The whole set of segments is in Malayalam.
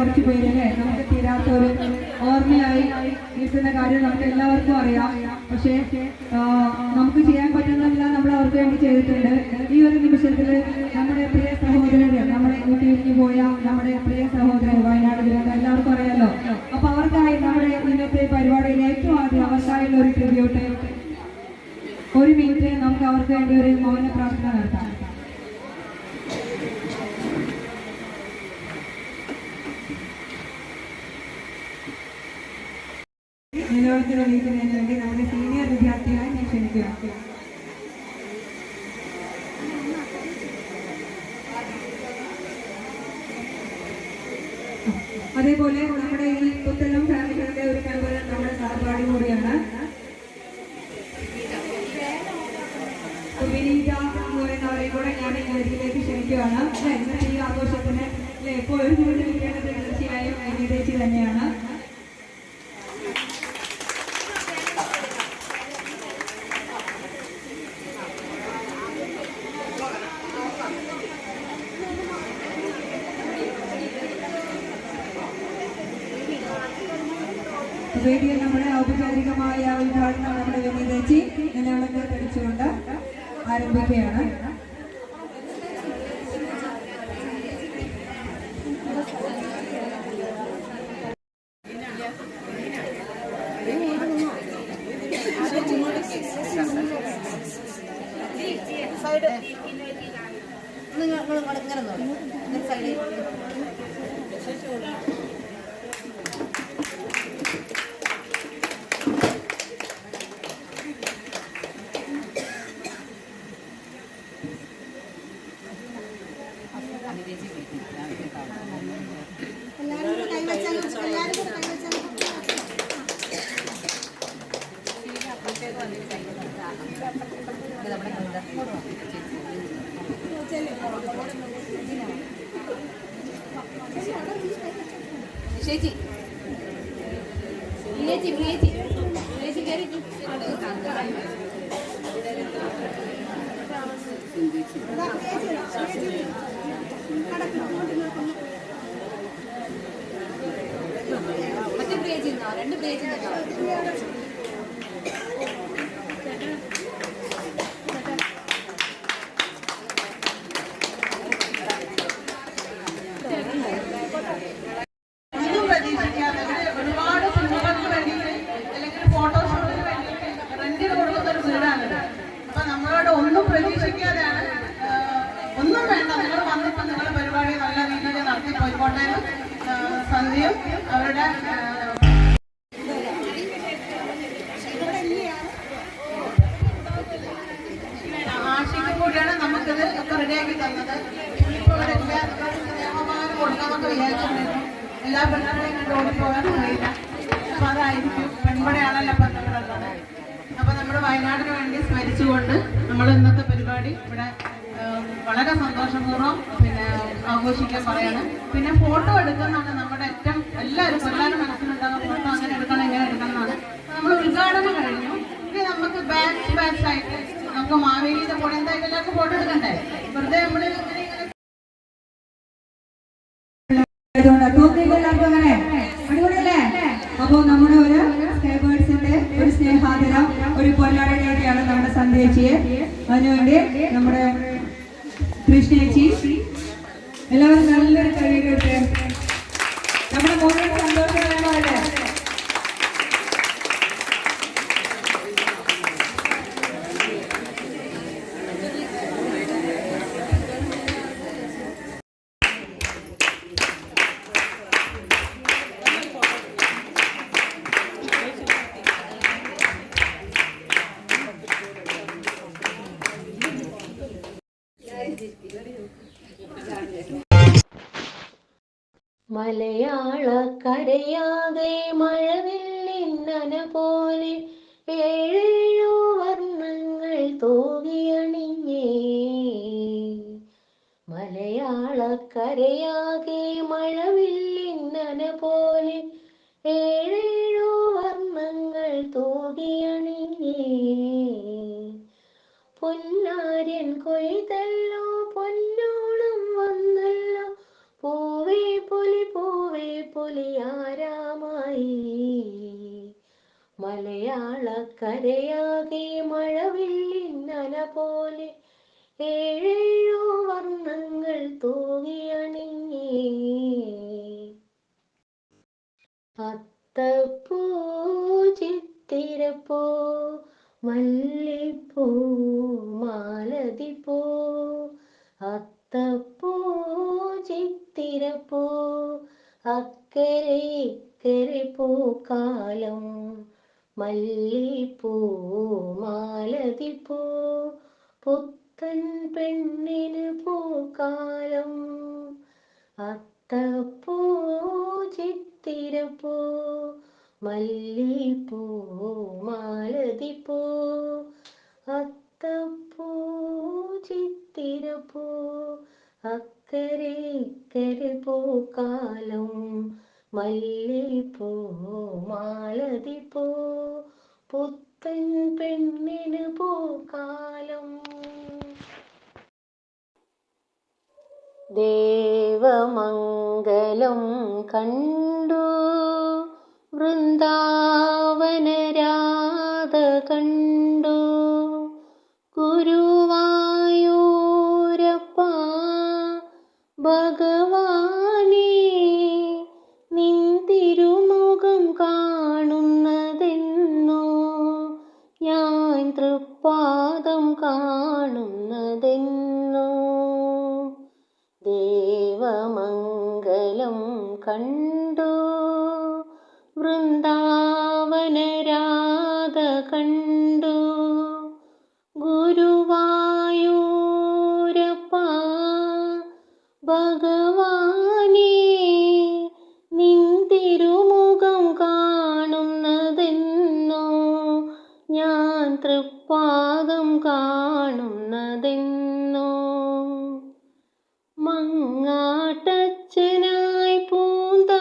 കുറച്ച് പേര് അല്ലേ നമുക്ക് തീരാത്ത ഒരു ഓർമ്മയായി നിൽക്കുന്ന കാര്യം നമുക്ക് എല്ലാവർക്കും അറിയാം. പക്ഷേ നമുക്ക് ചെയ്യാൻ പറ്റുന്നതെല്ലാം നമ്മൾ അവർക്ക് വേണ്ടി ചെയ്തിട്ടുണ്ട്. ഈ ഒരു നിമിഷത്തിൽ നമ്മുടെ പ്രിയ സഹോദരന് നമ്മുടെ വീട്ടിൽ പോയ നമ്മുടെ പ്രിയ സഹോദരൻ വയനാട് ദുരന്തം എല്ലാവർക്കും അറിയാലോ? അപ്പൊ അവർക്കായി നമ്മുടെ ഇന്നത്തെ പരിപാടിയിൽ ഏറ്റവും ആദ്യം അവർക്കായുള്ള ഒരു ട്രിബ്യൂട്ട് ഒരു മിനിറ്റ് നമുക്ക് അവർക്ക് വേണ്ടി ഒരു മൗന പ്രാർത്ഥന നടത്താം. നിലവിളക്ക് തെളിയിക്കുന്നതിന് വേണ്ടി നമ്മുടെ സീനിയർ വിദ്യാർത്ഥികളെ വേദിയിൽ നമ്മുടെ ഔപചാരികമായ ഉദ്ഘാടനം നമ്മുടെ വിനീതേച്ചി നിലവിളക്ക് തെളിച്ചുകൊണ്ട് ആരംഭിക്കുകയാണ്. നിങ്ങൾ ഇങ്ങനെ നോക്കി. സൈഡിൽ മറ്റേ പേജ് രണ്ട് പേജ് ഒന്നും പോയിക്കോട്ടെ സന്ധ്യയും അവരുടെ ആശയ്ക്കും കൂടിയാണ് നമുക്കിത് ഒക്കെ റെഡിയാക്കി തന്നത്. ഇപ്പോൾ ഇവിടെ നിയമപകാരം കൊടുക്കാമെന്നൊക്കെ വിചാരിച്ചിട്ടുണ്ടായിരുന്നു. എല്ലാ പെണ്ണുങ്ങളെയും കണ്ട് ഓടിപ്പോകാൻ കഴിയില്ല. അപ്പൊ അതായിരിക്കും പെൺപടയാണല്ലോ ഇപ്പൊ അപ്പൊ നമ്മുടെ വയനാടിന് വേണ്ടി സ്മരിച്ചുകൊണ്ട് നമ്മൾ ഇന്നത്തെ പരിപാടി ഇവിടെ വളരെ സന്തോഷപൂർവം പിന്നെ ആഘോഷിക്കാൻ പറയാണ്. പിന്നെ ഫോട്ടോ എടുക്കുന്നതാണ് നമ്മുടെ ഏറ്റവും എല്ലാവരും എല്ലാവരും മനസ്സിലുണ്ടാകുന്ന ഫോട്ടോ അങ്ങനെ എടുക്കണം എങ്ങനെ എടുക്കണം നമ്മൾ ഉദ്ഘാടനം കഴിഞ്ഞു. ഇനി നമുക്ക് ബാച്ച് ബാച്ച് ആയിട്ട് നമുക്ക് മാവേലിയുടെ കൂടെ എന്തായാലും എല്ലാവർക്കും ഫോട്ടോ എടുക്കണ്ടേ? വെറുതെ നമ്മൾ ഇങ്ങനെ അങ്ങനെ. നമ്മുടെ ഒരു സ്റ്റേബേഴ്സിന്റെ ഒരു സ്നേഹാദരം ഒരു പൊന്നാടിയാണ് നമ്മുടെ സന്ദേശിയെ അതിനുവേണ്ടി നമ്മുടെ കൃഷ്ണേച്ചി. എല്ലാവരും നല്ലൊരു കഴിയിട്ട് നമ്മുടെ മുഴുവൻ മലയാളക്കരയാകെ മഴവില്ലിന്നന പോലെ ഏഴേഴോ വർണങ്ങൾ തോകിയണിഞ്ഞേ പൊന്നാരൻ കൊയ്തല്ലോ പൊന്നോണം വന്നല്ലോ പൂവേ പൊലി പൂവേ പുലിയാരാമായി മലയാളക്കരയാകെ മഴവില്ലിന്നന പോലെ ഏഴേഴോ വർണങ്ങൾ തൂകിയണിഞ്ഞേ അത്തപ്പൂ ചിത്തിരപ്പൂ മല്ലിപ്പൂ മാലതിപ്പൂ. അത്തപ്പൂ ചിത്തിരപ്പൂ അക്കരെ ഇക്കരെ പൂക്കാലം. മല്ലിപ്പൂ മാലതിപ്പൂ പുത്തൻ പെണ്ണിന് പൂക്കാലം. അത്തപ്പൂ ചിത്തിരപ്പൂ മല്ലിപ്പൂ മാലതിപ്പൂ. അത്തപ്പൂ ചിത്തിരപ്പൂ അക്കരെ ഇക്കരെ പൂക്കാലം. മല്ലിപ്പൂ മാലതിപ്പൂ പുത്തൻ പെണ്ണിന് പൂക്കാലം. देवमङ्गलं कण्डु वृन्दावन കാണുന്നതെന്നോ മങ്ങാട്ടച്ഛനായി പൂന്താനത്തിന്റെ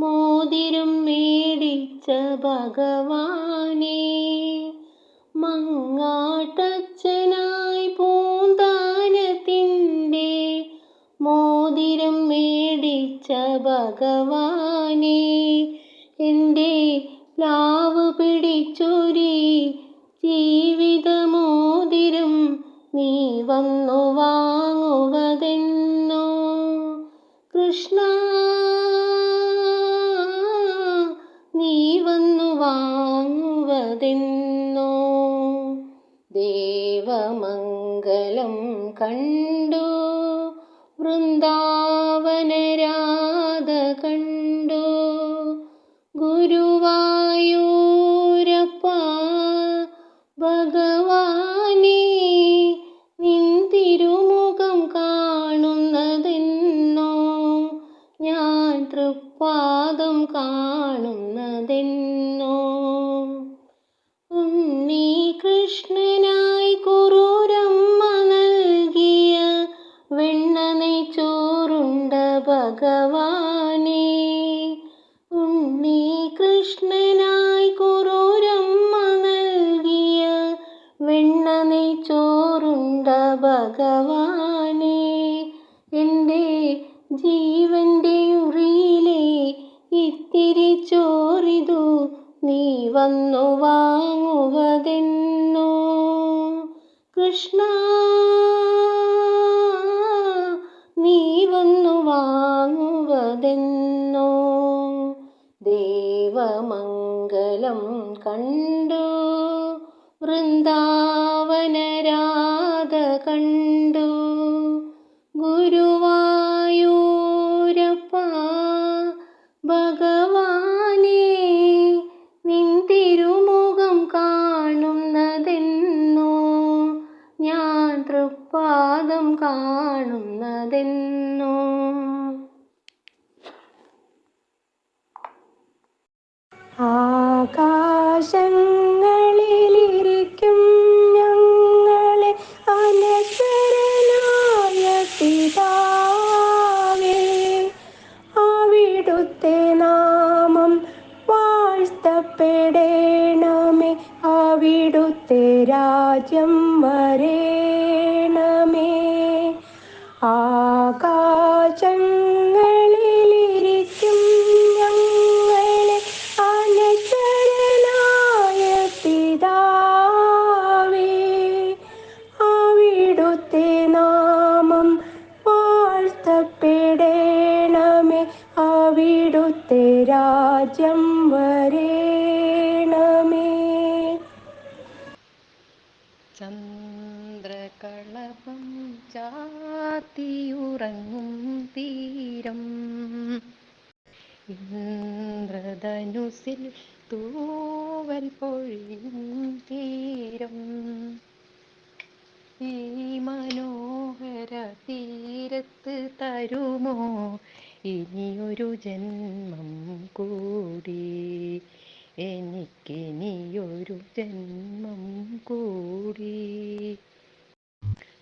മോതിരം മേടിച്ച ഭഗവാനെ. മങ്ങാട്ടച്ഛനായി പൂന്താനത്തിന്റെ മോതിരം മേടിച്ച ഭഗവാനേ കൃഷ്ണ നീ വന്നു വാങ്ങുവതെന്നോ கண் ছোটতে ജന്മം കൂടി. എനിക്കിനിയൊരു ജന്മം കൂടി.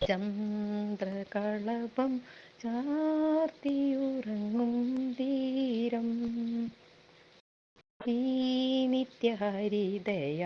ചന്ദ്രകളപം ചാർത്തിയുറങ്ങും തീരം. ഈ നിത്യഹരിതയ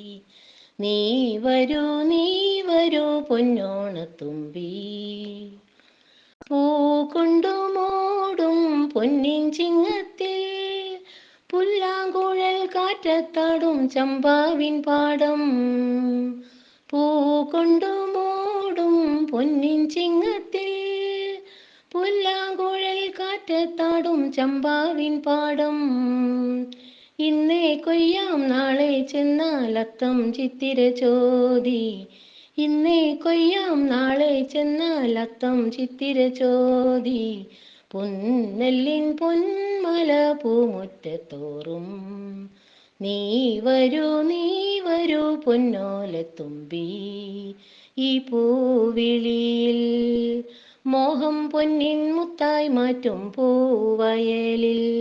നീ വരൂ നീ വരൂ പൊന്നോണത്തുമ്പി പൂ കൊണ്ടു മൂടും പൊന്നിൻ ചിങ്ങത്തിൽ പുല്ലാങ്കുഴൽ കാറ്റത്താടും ചമ്പാവിൻ പാടം. പൂ കൊണ്ടു മൂടും പൊന്നിൻ ചിങ്ങത്തിൽ പുല്ലാങ്കുഴൽ കാറ്റത്താടും ചമ്പാവിൻ പാടം. ഇന്നേ കൊയ്യാം നാളെ ചെന്നാൽ അത്തം ചിത്തിര ചോദി. ഇന്നേ കൊയ്യാം നാളെ ചെന്നാൽ അത്തം ചിത്തിര ചോദി. പൊന്നെല്ലിൻ പൊന്മല മാല പൂമുറ്റത്തോറും. നീ വരൂ നീ വരൂ പൊന്നോലത്തുമ്പി ഈ പൂവിളിയിൽ മോഹം പൊന്നിൻ മുത്തായി മാറ്റും പൂവയലിൽ.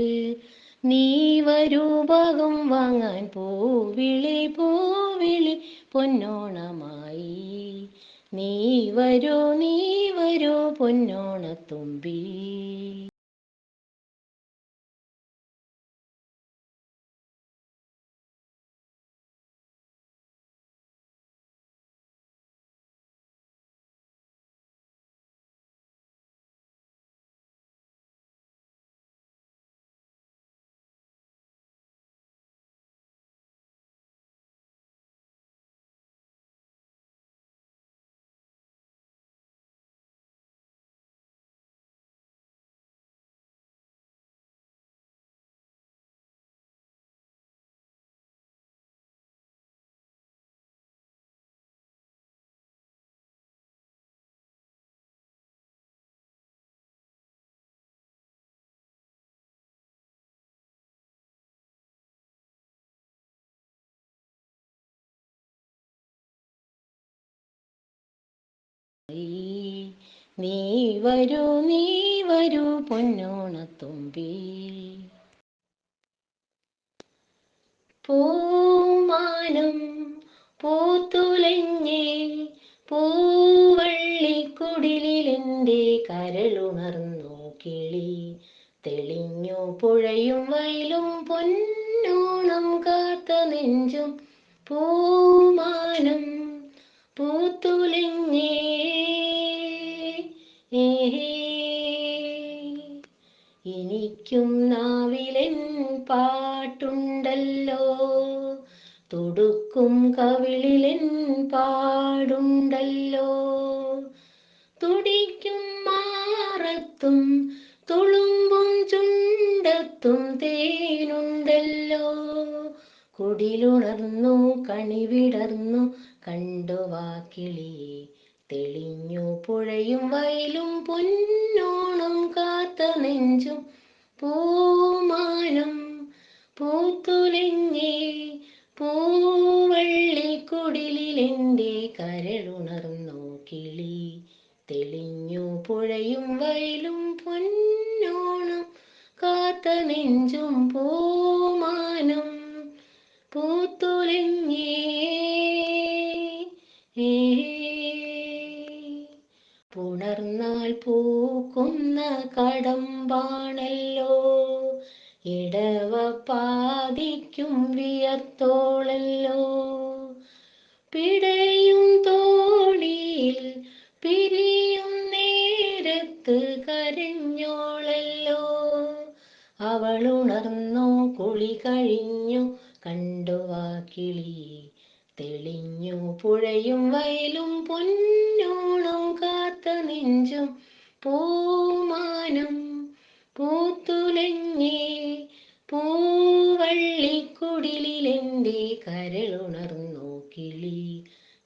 നീ വരൂ ഭാഗം വാങ്ങാൻ പൂവിളി പൂവിളി പൊന്നോണമായി. നീ വരൂ നീ വരൂ പൊന്നോണത്തുമ്പി. നീ വരൂ നീ വരൂ പൊന്നോണത്തുമ്പി പൂമാനം പൂത്തുലഞ്ഞേ പൂവള്ളിക്കുടിലെന്റെ കരളുണർന്നു കിളി. തെളിഞ്ഞു പുഴയും വയലും പൊന്നോണം കാത്ത നെഞ്ചും പൂമാനം തുടുക്കും കവിളിലെൻ പാടുണ്ടല്ലോ. തുടിക്കും മാറത്തും തുളുമ്പും ചുണ്ടത്തും തേനുണ്ടല്ലോ. കുടിലുണർന്നു കണിവിടർന്നു കണ്ടു വാക്കിളി തെളിഞ്ഞു പുഴയും വയലും പൊന്നോണം കാത്ത നെഞ്ചും പൂമാനം പൂത്തുലഞ്ഞേ. പൂവള്ളിക്കുടിലെന്റെ കരളുണർന്നു കിളി. തെളിഞ്ഞു പുഴയും വയലും പൊന്നോണം കാത്ത നെഞ്ചും പൂമാനം. പൂത്തുലഞ്ഞേ പുണർന്നാൽ പൂക്കുന്ന കടമ്പാണല്ലോ. ഇടവ പാതിക്കും വിയർത്തോളല്ലോ. പിടയും തോണിയിൽ പിരിയും നേരത്ത് കരഞ്ഞോളല്ലോ. അവളുണർന്നു കുളി കഴിഞ്ഞു കണ്ടു കിളി. തെളിഞ്ഞു പുഴയും വയലും പൊന്നോളും കാത്ത നെഞ്ചും പൂമാനം പൂത്തുലഞ്ഞേ പൂവള്ളിക്കുടിലെന്റെ കരളുണർന്നു കിളി.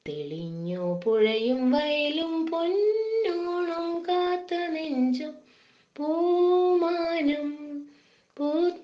തെളിഞ്ഞു പുഴയും വയലും പൊന്നോണം കാത്ത നെഞ്ചും പൂമാനം പൂത്ത